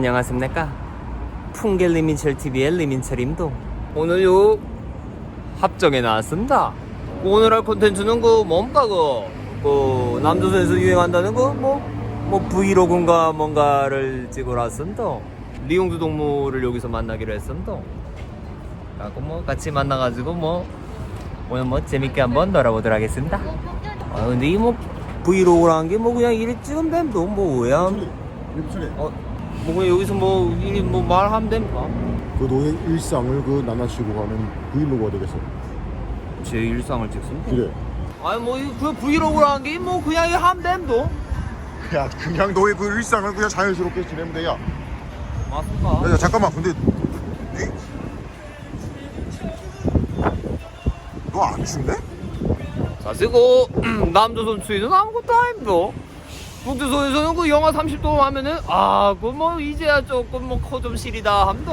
안녕하십니까? 풍겔 리민철 TV의 리민철임도 오늘요 합정에 나왔습니다. 오늘 할 콘텐츠는 그 뭡니까 그, 그 남조선에서 유행한다는 그뭐뭐 브이로그인가 뭔가를 찍으러 왔습니다 리용주 동물을 여기서 만나기로 했습니다 그래갖고 뭐 같이 만나가지고 뭐 오늘 뭐 재밌게 한번 놀아보도록 하겠습니다. 아 근데 이 뭐 브이로그라는 게 뭐 그냥 이리 찍으면 됩니다 뭐 왜야 어, 뭐 여기서 뭐, 이, 뭐 말하면 됩니까? 그 너의 일상을 그 나눠주고 가는 브이로그가 되겠어 제 일상을 찍습니다. 그래 아니, 뭐, 이- 그 브이로그라는 게 뭐 그냥 이 하면 됩니다. 야 그냥 너의 그 일상을 그냥 자연스럽게 지내면 돼 야 맞습니까? 야, 야 잠깐만 근데 너안 춥네? 사실 그, 남조선 추위는 아무것도 아닙니다. 북조선에서는 그 영하 30도 하면은, 아, 그 뭐, 이제야 조금 뭐, 코 좀 시리다 합니다.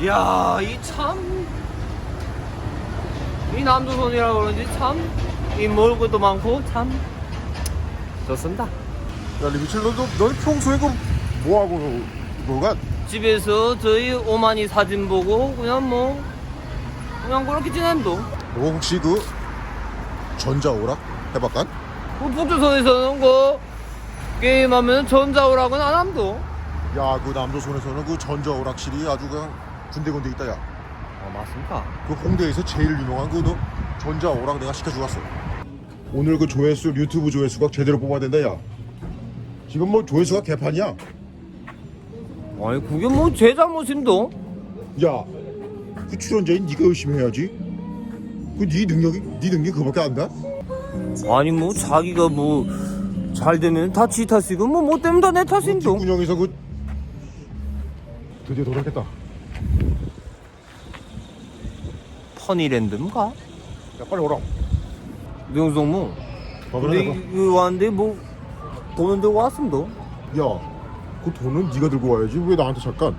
이야, 이 참, 이 남조선이라 그런지 참, 이 먹을 것도 많고, 참, 좋습니다. 야 리미첼 너 너 너는 평소에 그 뭐하고 뭐가 집에서 저희 오만이 사진 보고 그냥 뭐 그냥 그렇게 지냅니다. 너 혹시 그 전자오락 해봤간? 그 북조선에서는 그 게임하면 전자오락은 안 합니다. 야그 남조선에서는 그 전자오락실이 아주 그냥 군데군데 있다 야. 아 맞습니까? 그 홍대에서 제일 유명한 그 너 전자오락 내가 시켜주고 왔어. 오늘 그 조회수 유튜브 조회수가 제대로 뽑아야 된다 야. 지금 뭐 조회수가 개판이야. 아니 그게 뭐 제 잘못입니다. 야, 그 출연자인 네가 열심히 해야지. 그 네 능력이 네 능력 그밖에 안 돼? 아니 뭐 자기가 뭐 잘 되면 다 지 탓이고 뭐못 되면 다내 탓입니다. 뒷구녕에서 그 드디어 도착했다. 퍼니랜드인가? 야 빨리 오라. 밥을 근데 해봐. 이거 왔는데 뭐 돈은 들고 왔습니다. 야, 그 돈은 네가 들고 와야지. 왜 나한테 잠깐?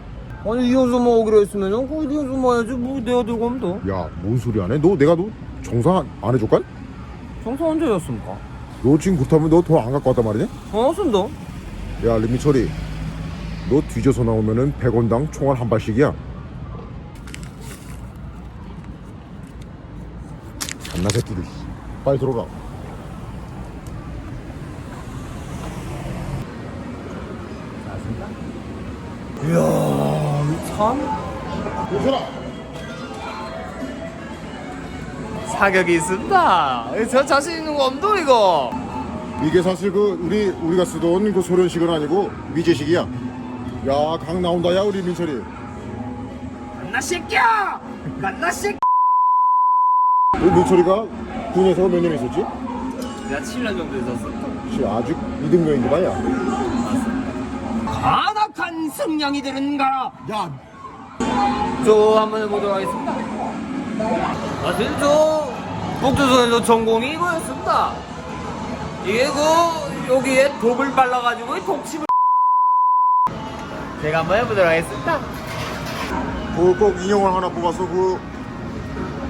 아니 이혼수 먹기로 했으면은 그 이혼수 먹어야지 뭐 내가 들고 오면 돼. 야, 뭔 소리 안 해? 너 내가 너 정상 안- 안 해줄까? 정서 언제였습니까? 너 지금 그렇다면 너 돈 안 갖고 왔단 말이냐? 어, 맞습니다. 야, 림미철이. 너 뒤져서 나오면은 100원당 총알 한 발씩이야. 잔나 새끼들. 빨리 들어가. 이야, 참 괜찮아. 사격이 있습니다. 저 자신 있는 거 없도 이거. 이게 사실 그 우리 우리가 쓰던 그 소련식은 아니고 미제식이야. 야, 강 나온다 야 우리 민철이. 나 새끼야! 나 새끼! 우리 민철이가 군에서 몇 년 있었지? 내가 7년 정도 있었어. 혹시 아직 이등병인데 말이야. 가닥한 승냥이들은 가라. 야, 저 한번 해보도록 하겠습니다. 사실 저 북조선에서 전공이 이거였습니다. 이게 그 여기에 독을 발라가지고 이 독침을 제가 한번 해보도록 하겠습니다. 그꼭 인형을 하나 뽑아서 그,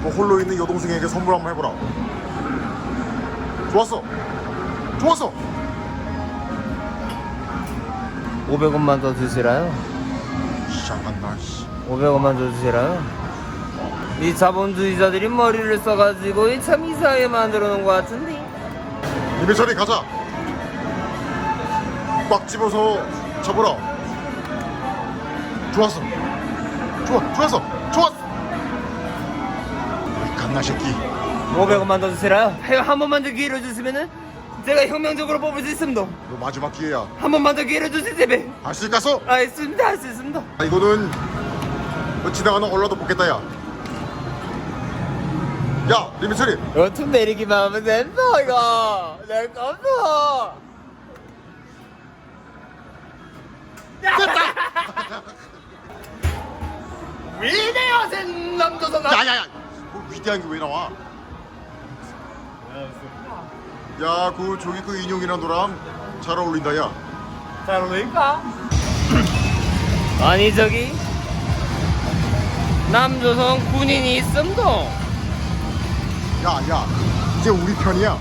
그 홀로 있는 여동생에게 선물 한번 해보라. 좋았어. 좋았어. 500원만 더 주시라요. 시작한다. 씨. 500원만 더 주시라요. 이 자본주의자들이 머리를 써가지고 이 참 이상하게 만들어 놓은 것 같은데. 이민철이 가자. 꽉 집어서 잡으라. 좋았어. 좋아, 좋았어. 좋았어. 이 갓나 새끼. 500원만 더 주시라요. 한 번만 더 기회를 주시면은 제가 혁명적으로 뽑을 수 있습니다. 너 마지막 기회야. 한 번만 더 기회를 주세요, 제발. 할 수 있겠어? 알겠습니다, 할 수 있습니다. 아, 이거는 뭐 지나가는 얼라도 뽑겠다 야. 야, 리미철이. 여튼 내리기만 하면 된다, 이거. 내 겁니다. 위대하신 남조선 야 야 야. 뭐 위대한 게 왜 나와? 야, 그 저기 그 인형이랑 너랑 잘 어울린다 야. 잘 어울릴까? 아니 저기 남조선 군인이 있음도 야, 야. 이제 우리 편이야.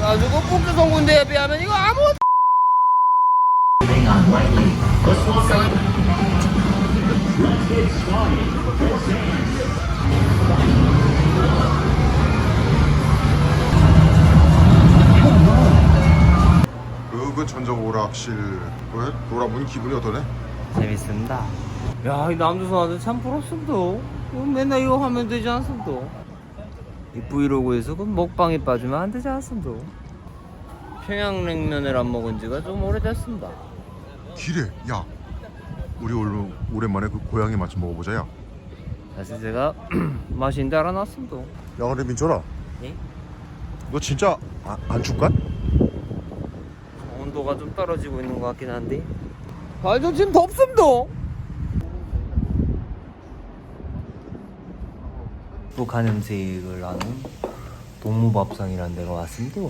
가지고 북조선 군대에 비하면 이거 walk up. 그 전적 오락실 왜? 돌아보니 기분이 어떠네? 재밌습니다. 야, 이 남조선 아들 참 부럽습니다. 맨날 이거 하면 되지 않습니다. 이 브이로그에서 그 먹방에 빠지면 안 되지 않습니다. 평양냉면을 안 먹은 지가 좀 오래됐습니다. 기래 야 우리 오늘 오랜만에 그 고향의 맛 좀 먹어보자 야 사실 제가 맛있는데 알아놨습니다. 야 근데 민철아 예? 너 진짜 아, 안 춥까? 온도가 좀 떨어지고 있는 것 같긴 한데. 아, 저 지금 덥습니다. 또 간염색을 하는 동무밥상이라는 데가 왔습니다.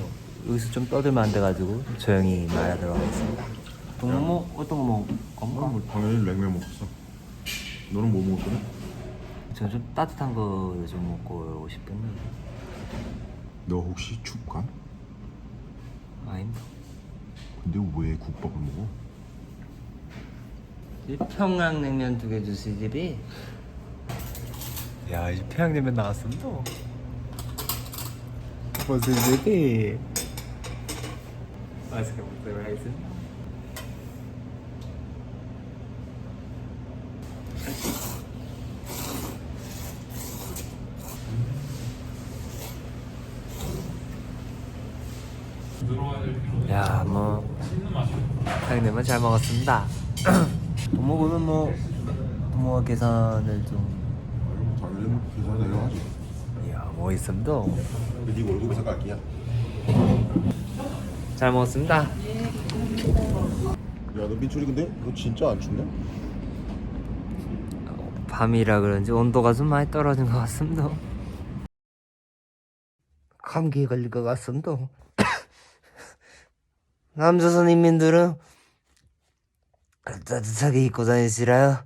여기서 좀 떠들면 안 돼가지고 조용히 말하도록 하겠습니다. 동무 어떤 거 먹을 건가? 뭐 당연히 냉면 먹었어 너는 뭐 먹었더니? 저는 좀 따뜻한 거좀 먹고 싶은데 너 혹시 춥까? 아닙니다. 근데 왜 국밥을 먹어? 이 평양냉면 두 개 주세요 집이. 야 이제 평양냉면 나왔습니다. 무슨 집이? 맛있게 먹도록 하겠습니다. 야, 뭐 평양냉면 잘 먹었습니다. 도목은 뭐 도목 계산을 좀 당연히 계산해야 하지 이야 뭐 있습니다. 네 월급에서 갈게야 잘 먹었습니다. 야너 민철이 근데 너 진짜 안 춥냐? 밤이라 그런지 온도가 좀 많이 떨어진 것 같습니다. 감기에 걸릴 것 같습니다. 남조선 인민들은 따뜻하게 입고 다니시라요.